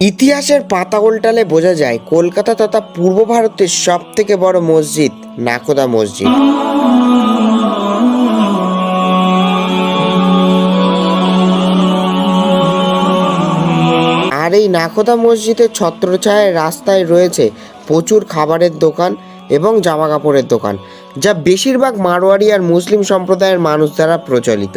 ইতিহাসের পাতা উল্টালে বোঝা যায় কলকাতা তথা পূর্ব ভারতের সব থেকে বড় মসজিদ নাকোদা মসজিদ। আর এই নাকোদা মসজিদের ছত্রছায়ায় রাস্তায় রয়েছে প্রচুর খাবারের দোকান এবং জামা কাপড়ের দোকান, যা বেশিরভাগ মারোয়ারি আর মুসলিম সম্প্রদায়ের মানুষ দ্বারা প্রচলিত।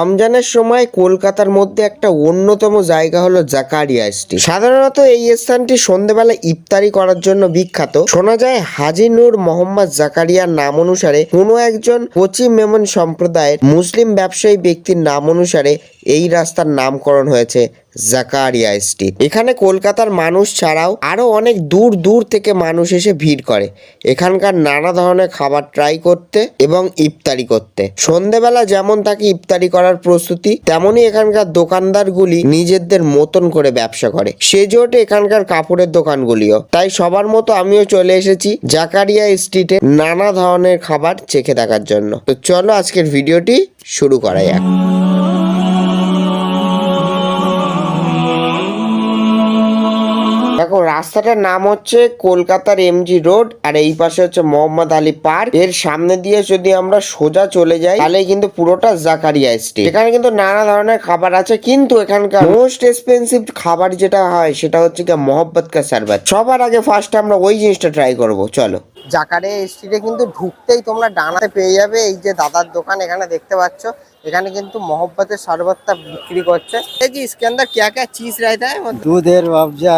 রমজানের সময় কলকাতার মধ্যে একটা অন্যতম জায়গা হলো জাকারিয়া স্ট্রিট সাধারণত এই স্থানটি সন্ধেবেলা ইফতারি করার জন্য বিখ্যাত। শোনা যায় হাজি নূর মোহাম্মদ জাকারিয়ার নাম অনুসারে কোনো একজন কোচি মেমন সম্প্রদায়ের মুসলিম ব্যবসায়ী ব্যক্তির নাম অনুসারে এই রাস্তার নামকরণ হয়েছে জাকারিয়া স্ট্রিট এখানে কলকাতার মানুষ ছাড়াও আরও অনেক দূর দূর থেকে মানুষ এসে ভিড় করে। এখানকার নানা ধরনের খাবার ট্রাই করতে এবং ইফতারি করতে। সন্ধেবেলা যেমন তাকে ইফতারি করার প্রস্তুতি, তেমনই এখানকার দোকানদারগুলি নিজেদের মতন করে ব্যবসা করে। সেজোটে এখানকার কাপড়ের দোকানগুলিও। তাই সবার মতো আমিও চলে এসেছি জাকারিয়া স্ট্রিটে নানা ধরনের খাবার চেখে দেখার জন্য। তো চলো আজকের ভিডিওটি শুরু করা যাক। দেখো, রাস্তাটার নাম হচ্ছে কলকাতার এমজি রোড আর এই পাশে হচ্ছে মোহাম্মদ আলী পার্ক। এর সামনে দিয়ে যদি আমরা সোজা চলে যাই, তাহলে কিন্তু পুরোটা জাকারিয়া স্ট্রিট এখানে কিন্তু নানা ধরনের খাবার আছে, কিন্তু এখানকার মোস্ট এক্সপেন্সিভ খাবার যেটা হয়, সেটা হচ্ছে কি মোহাম্মদ কা সারবাত সবার আগে ফার্স্ট আমরা ওই জিনিসটা ট্রাই করব, চলো। জাকারে স্ট্রিটে কিন্তু ঢুকতেই তোমরা ডানাতে পেয়ে যাবে, এই যে দাদার দোকান এখানে দেখতে পাচ্ছ। এখানে কিন্তু মহব্বতের সরবতটা বিক্রি করছে। এই যে কে কে চিজ রাইতা দুধের বাবজা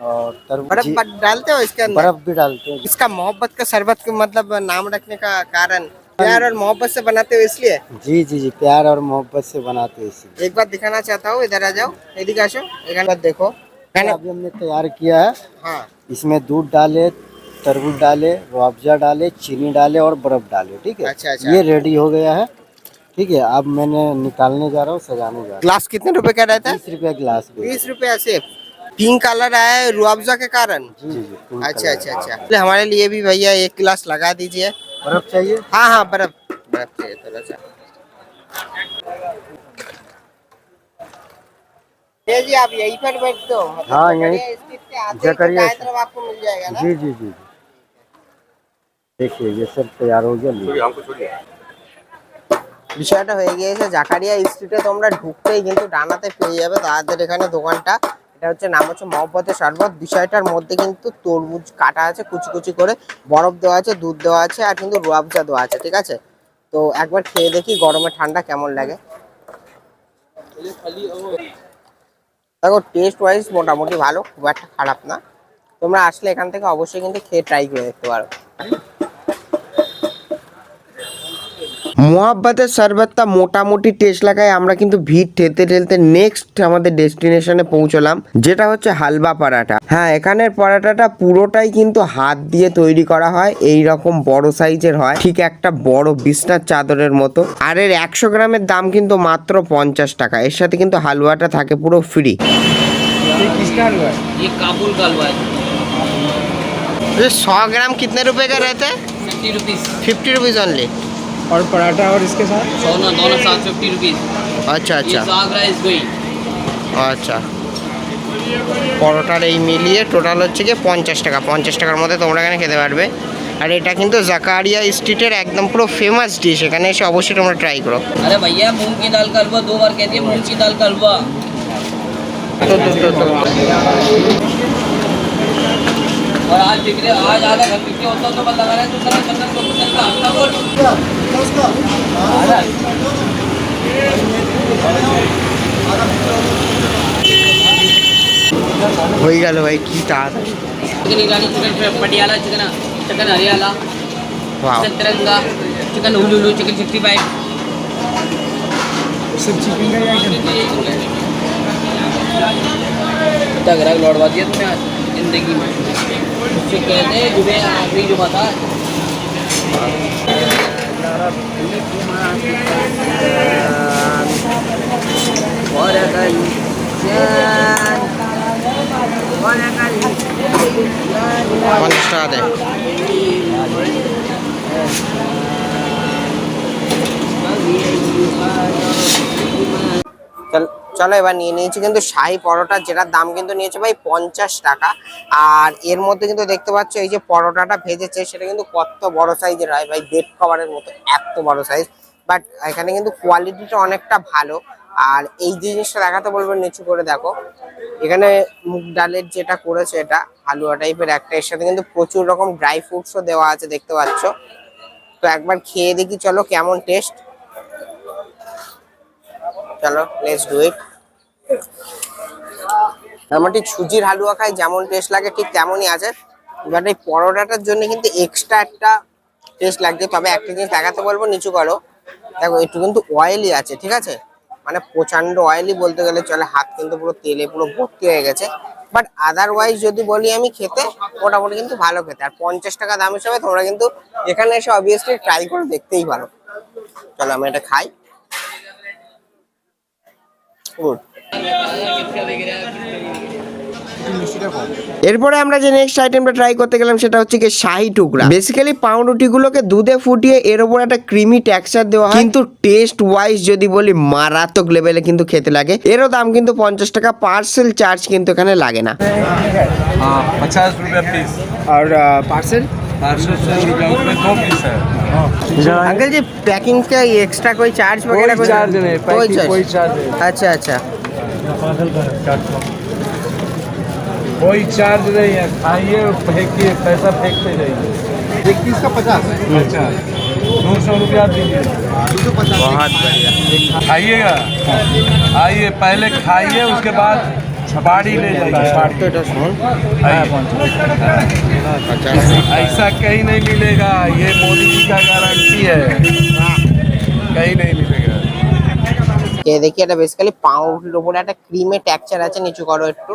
और बर्फ़ डालते हो इसके अंदर? बर्फ़ भी डालते हो इसका मोहब्बत का शरबत मतलब नाम रखने का कारण प्यार और मोहब्बत से बनाते हो इसलिए? जी जी जी प्यार और मोहब्बत से बनाते हो इसलिए। एक बार दिखाना चाहता हूँ इधर आ जाओ यदि एक बार देखो। अभी हमने तैयार किया है। हाँ। इसमें दूध डाले तरबूज डाले मुआवजा डाले चीनी डाले और बर्फ़ डाले ठीक है? अच्छा, अच्छा। ये रेडी हो गया है ठीक है? अब मैंने निकालने जा रहा हूँ सजाने जा रहा हूँ। ग्लास कितने रुपए का रहता है? बीस रुपया ग्लास। बीस रुपया सिर्फ़ पिंक कलर आया है रुआवजा के कारण जी जी जी फुल अच्छा कलर। अच्छा अच्छा चलिए, हमारे लिए भी भैया एक गिलास लगा दीजिए बर्फ चाहिए हाँ हाँ बर्फ बर्फ चाहिए थोड़ा सा ये जी आप यहीं पर बैठ दो मतलब हाँ, जकरिया यहीं- स्ट्रीट के आते ही तो जकरिया दाएं तरफ आपको मिल जाएगा ना जी जी जी जी देखिए ये सब तैयार हो गया लीजिए। বিষয়টা হয়ে গিয়েছে জাকারিয়া স্ট্রিটে তোমরা ঢুকতেই কিন্তু ডানাতে পেয়ে যাবে তাদের এখানে দোকানটা এটা হচ্ছে নাম হচ্ছে মহব্বতের শরবত। বিষয়টার মধ্যে কিন্তু তরমুজ কাটা আছে কুচি কুচি করে। বরফ দেওয়া আছে, দুধ দেওয়া আছে, আর কিন্তু রুয়াবজা দেওয়া আছে, ঠিক আছে? তো একবার খেয়ে দেখি গরমে ঠান্ডা কেমন লাগে। দেখো টেস্ট ওয়াইজ মোটামুটি ভালো, খুব একটা খারাপ না। তোমরা আসলে এখান থেকে অবশ্যই কিন্তু খেয়ে ট্রাই করে দেখতে পারো। মোহাব্বতের শরবতটা মোটামুটি টেস্ট লাগায় আমরা কিন্তু ভিড় ঠেলতে ঠেলতে নেক্সট আমাদের ডেস্টিনেশনে পৌঁছলাম যেটা হচ্ছে হালবা পরাটা হ্যাঁ এখানের পরাটাটা পুরোটাই কিন্তু হাত দিয়ে তৈরি করা হয় এই রকম বড় সাইজের হয় ঠিক একটা বড় বিছনার চাদরের মতো আর এর একশো গ্রামের দাম কিন্তু মাত্র পঞ্চাশ টাকা এর সাথে কিন্তু হালুয়াটা থাকে পুরো ফ্রি ये काबुल का हलवा है सौ ग्राम कितने रुपए का रहता है fifty rupees fifty rupees only और पराठा और इसके साथ सौ ना दोनों साथ फिफ्टी रुपीज़ अच्छा ये अच्छा साग राइस गई আচ্ছা পরোটার এই মিলিয়ে টোটাল হচ্ছে গিয়ে পঞ্চাশ টাকা পঞ্চাশ টাকার মধ্যে তোমরা এখানে খেতে পারবে আর এটা কিন্তু জাকারিয়া স্ট্রিটের একদম পুরো ফেমাস ডিশ এখানে এসে অবশ্যই তোমরা ট্রাই করো अरे भैया मूंग की दाल का हलवा दो बार कह दिए मूंग तो वही गल भाई की तात chicken Irani chicken Patiala chicken chicken Hariyala chicken Tiranga chicken उल्लू चिकन सिक्सटी फाइव सब चिकन का आइटम हाँ, तगड़ा लौटवा दिया तुमने आज। ज़िंदगी में उससे कहते हैं जुड़े आदमी जो बता ورق الإنسان ورق الإنسان والأستاذ चल চলো এবার নিয়ে নিয়েছি কিন্তু শাহি পরোটা, যেটার দাম কিন্তু নিয়েছে ভাই পঞ্চাশ টাকা। আর এর মধ্যে কিন্তু দেখতে পাচ্ছ এই যে পরোটাটা ভেজেছে, সেটা কিন্তু কত বড় সাইজের হয় ভাই বেড কভারের মতো, এত বড় সাইজ বাট এখানে কিন্তু কোয়ালিটিটা অনেকটা ভালো। আর এই জিনিসটা দেখাতে বলব, নিচু করে দেখো। এখানে মুগ ডালের যেটা করেছে এটা, হালুয়া টাইপের একটা। এর সাথে কিন্তু প্রচুর রকম ড্রাই ফ্রুটসও দেওয়া আছে, দেখতে পাচ্ছ। তো একবার খেয়ে দেখি, চলো কেমন টেস্ট চলো লেটস ডু ইট মোটামুটি সুজির হালুয়া খাই যেমন টেস্ট লাগে, ঠিক তেমনই আছে। বাট এই পরোটাটার জন্য কিন্তু এক্সট্রা একটা টেস্ট লাগছে। তবে একটা জিনিস দেখাতে বলব, নিচু করো। দেখো, একটু কিন্তু অয়েলি আছে, ঠিক আছে? মানে প্রচণ্ড অয়েলি বলতে গেলে চলে, হাত কিন্তু পুরো তেলে পুরো ভর্তি হয়ে গেছে। বাট আদারওয়াইজ যদি বলি আমি খেতে, মোটামুটি কিন্তু ভালো খেতে। আর পঞ্চাশ টাকা দাম হিসাবে তোমরা কিন্তু এখানে এসে অবভিয়াসলি ট্রাই করে দেখতেই পারো। চলো, আমি এটা খাই। গুড এরপরে আমরা যে নেক্সট আইটেমটা ট্রাই করতে গেলাম সেটা হচ্ছে কি শাহি টুকরা বেসিক্যালি পাউরুটিগুলোকে দুধে ফুটিয়ে এর উপর একটা ক্রিমি টেক্সচার দেওয়া হয় কিন্তু টেস্ট ওয়াইজ যদি বলি মারাত্মক লেভেলে কিন্তু খেতে লাগে এরও দাম কিন্তু পঞ্চাশ টাকা পার্সেল চার্জ কিন্তু এখানে লাগে না हाँ पचास रुपया पीस और पार्सल पार्सल सौ रुपया उसमें दो पीस है अंकल जी पैकिंग का एक्स्ट्रा कोई चार्ज वगैरह कोई चार्ज नहीं कोई पैकिंग चार्ज कोई चार्ज नहीं अच्छा अच्छा कोई चार्ज नहीं है। खाइए फेंकिए पैसा फेंकते रहिए इक्कीस का पचास अच्छा, दो सौ रुपया दीजिए। बहुत बढ़िया। खाइएगा। आइए पहले खाइए उसके बाद छपाड़ी ले जाइए। ऐसा कहीं नहीं मिलेगा। ये मोदी जी का गारंटी है। हाँ। कहीं नहीं मिलेगा। এ দেখি, এটা বেসিক্যালি পাউরুটির উপরে একটা ক্রিমের টেক্সচার আছে, নিচু করো একটু।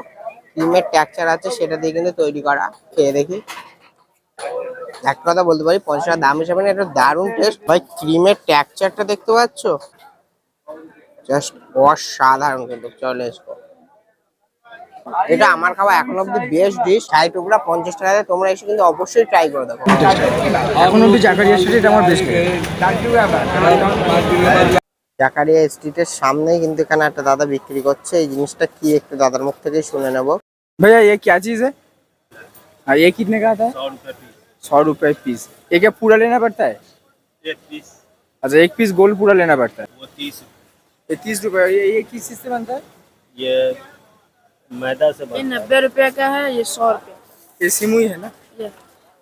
ক্রিমের টেক্সচার আছে, সেটা দিয়ে কিন্তু তৈরি করা। খেয়ে দেখি। এক কথা বলতে পারি, পঞ্চাশ টাকা দাম হিসাবে এটা দারুণ টেস্ট ভাই ক্রিমের টেক্সচারটা দেখতে পাচ্ছ? জাস্ট অসাধারণ কিন্তু, চলে এসো। এটা আমার খাওয়া এখন অব্দি বেস্ট ডিশ ষাট টুকরা পঞ্চাশ টাকা তোমরা এসে কিন্তু অবশ্যই ট্রাই করে দেখো। এখন অব্দি স্ট্রিট এটা আমার বেস্ট জাকারিয়া স্ট্রিটের সামনেই কিন্তু এখানে একটা দাদা বিক্রি করছে এই জিনিসটা কি একটু দাদার মুখ থেকেই শুনে নেবো भैया ये क्या चीज़ है हाँ ये कितने का आता है सौ रुपये पीस ये क्या पूरा लेना पड़ता है एक पीस अच्छा एक पीस गोल पूरा लेना पड़ता है वो तीस ये तीस रुपये ये ये किस चीज़ से बनता है ये मैदा से ये बनता नब्बे रुपए का है ये सौ रुपये ये सिमुई है ना ये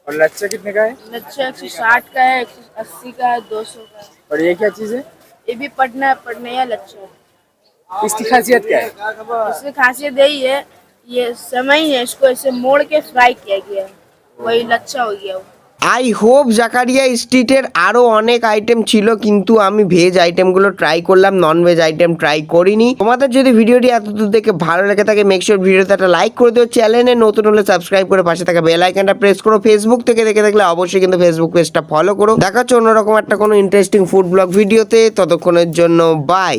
और लच्छा कितने का है लच्छा एक सौ साठ का है एक सौ अस्सी का है दो सौ का है और ये क्या चीज़ है ये भी पढ़ना है पढ़ने या लच्छा है। इसकी खासियत क्या है? इसकी खासियत यही है ये समय है इसको ऐसे मोड़ के फ्राई किया गया है। वही लच्छा हो गया वो। আই হোপ জাকারিয়া স্ট্রিটের আরও অনেক আইটেম ছিল, কিন্তু আমি ভেজ আইটেমগুলো ট্রাই করলাম নন ভেজ আইটেম ট্রাই করিনি। তোমাদের যদি ভিডিওটি এতদূর দেখে ভালো লেগে থাকে মেকশোর ভিডিওতে একটা লাইক করে দিও। চ্যানেলে নতুন হলে সাবস্ক্রাইব করে পাশে থাকা বেল আইকনটা প্রেস করো। ফেসবুক থেকে দেখে থাকলে অবশ্যই কিন্তু ফেসবুক পেজটা ফলো করো। দেখা হচ্ছে অন্যরকম একটা কোনো ইন্টারেস্টিং ফুড ব্লগ ভিডিওতে। ততক্ষণের জন্য বাই